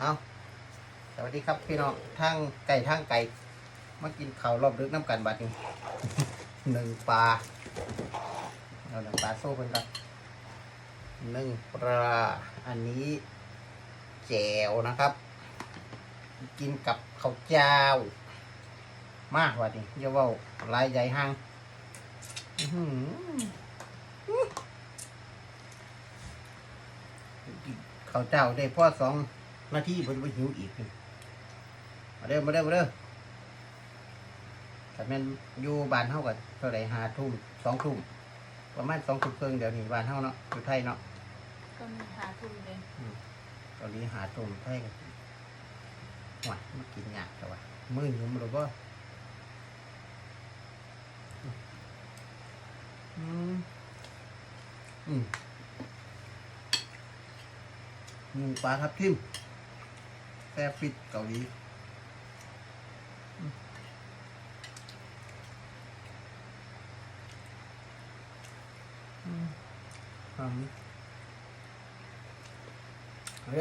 เอาสวัสดีครับพี่น้องทางไก่ทางไก่มากินข้าวรอบดึกน้ำกันบัดนี้ หนึ่งปลาเอาหนึ่งปลาโซ่เป็นกันหนึ่งปลาอันนี้แจวนะครับ กินกับข้าวเจ้ามากว่านี้เยาว่าลายใหญ่ห้างข้าวเจ้าได้พ่อสอง นาทีเพิ่นไปหิวอีกนี่มาเด้อมาเด้อมาเด้อแต่แม่นอยู่บ้านเฮากันเท่าไหร่ห้าทุ่มสองทุ่มประมาณสองทุ่มครึ่งเดี๋ยวนี้บ้านเฮาเนาะอยู่ไทยเนาะก็มีหาทุนเลยตอนนี้หาทุ่มไทยกันหวานมากินยากแต่ว่ามือหนุ่มหรือว่าอืมอืมหมูปลาทับทิม แซ่บฟิตเกาหลีอืมอืมอืมเฮ้ย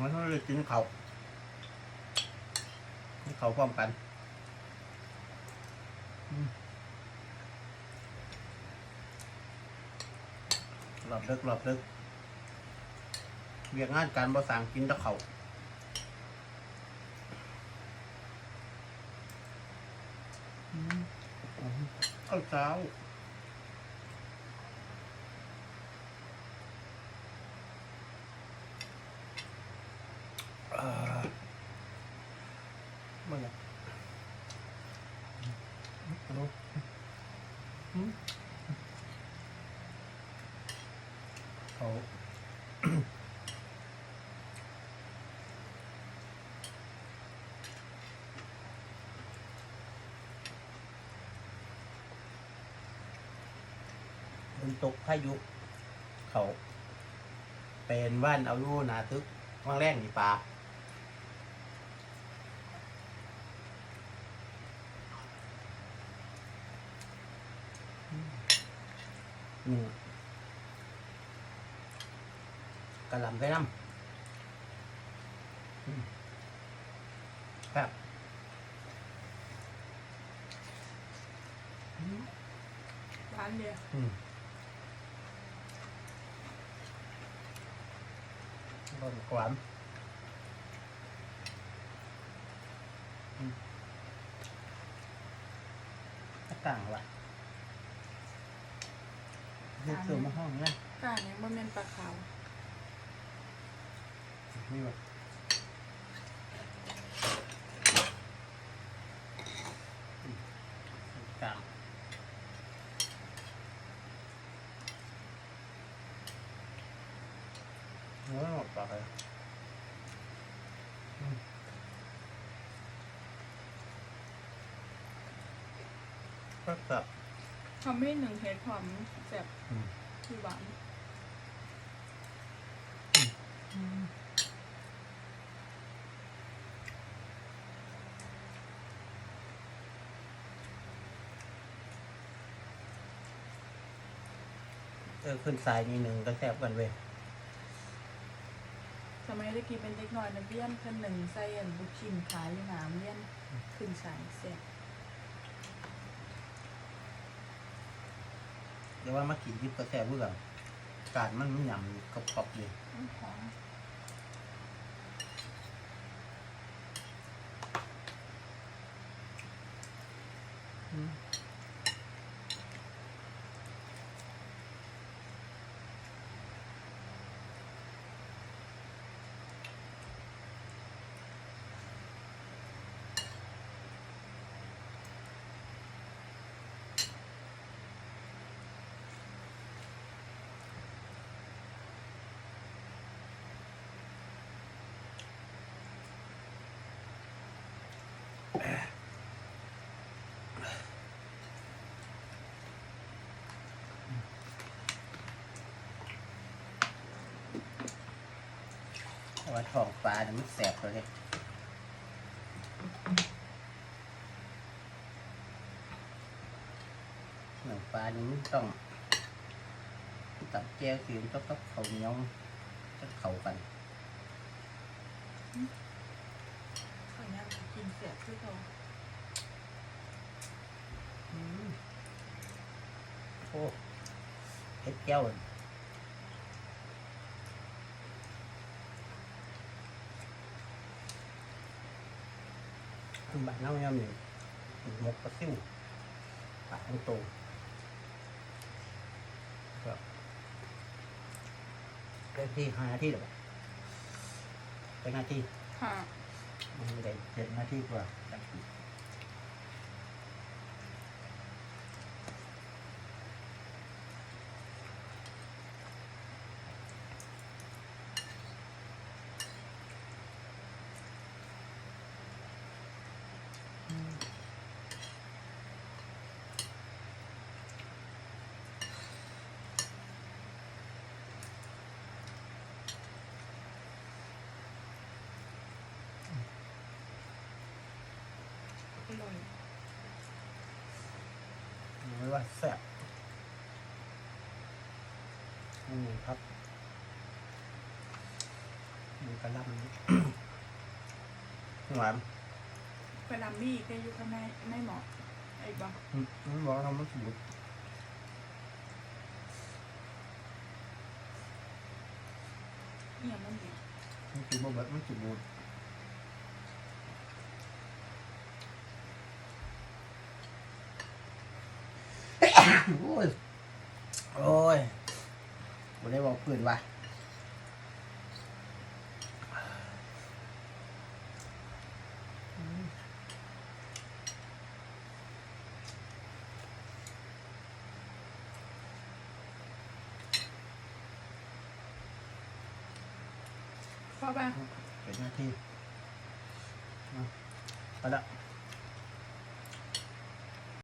มันต้องเลยกินเขาวกินเขาพร้อมกันหลับดึกหลับดึก เวียกงานการบ่สั่งกินแตะเขาวอืมอืมข้าวเช้าอ่าไม่อยากฮัลโหลหืมเขาบ นตกพายุ เขาเป็นว่านเอาอยู่หนาทึกว่างแรกนี่ปลาอืมกระหลำไปน้ำอืมครับอืมร้านเดียว อืม บนกวามอืมต่างว่ะเรียกตัวมาห้องนะกาเนี่ยมันเป็นปลาขาวนี่แบบกลางโอ้ยหมดปากเลยอืมก็แบบทำให้หนึ่งเห็ดหอมแซ่บอืมคือหวานเออขึ้นสายนี่หนึ่งก็แซ่บกันเว้ย สมัยได้กินเป็นเด็กน้อยนักเรียนเพิ่นหนึ่งใส่อันบุกชิ้นขายอยู่หนามเรียนขึ้นสายแซ่บเดี๋ยวว่ามากินยิบก็แซ่บเบื่อการมันมันหยำกรอบๆเลยอื้อหอม ว่าท้องปลาเนี่ยมันแสบเลยหนังปลานี่มันต้องตับแก้วคือมันต้องกับเขาวเหนียวจะเข้ากันข้าวย่างกินเสียคือเขาอืมโอ้เผ็ดแก้วเลย บ้านเราเนี่ยมีหมกปลาซิวปลาทั้งโตก็เป็นที่ห้านาทีหรอเป็นนาทีค่ะ มันไม่ได้เจ็ดนาทีกว่า จักรีอร่อยไม่ว่าแซ่บอืมครับมันกระลำหวานเวลามีก็อยู่ข้างในไม่เหมาะไอ้บ้าอืมมันบอกเรามันสมุดเนี่ยมันดีมันกินบ่เบิดมันสมุด โอ้ยโอ้ยบ่ได้บอกพื้นว่าอืมเพราะว่าเป็นหน้าที่เอาไปละ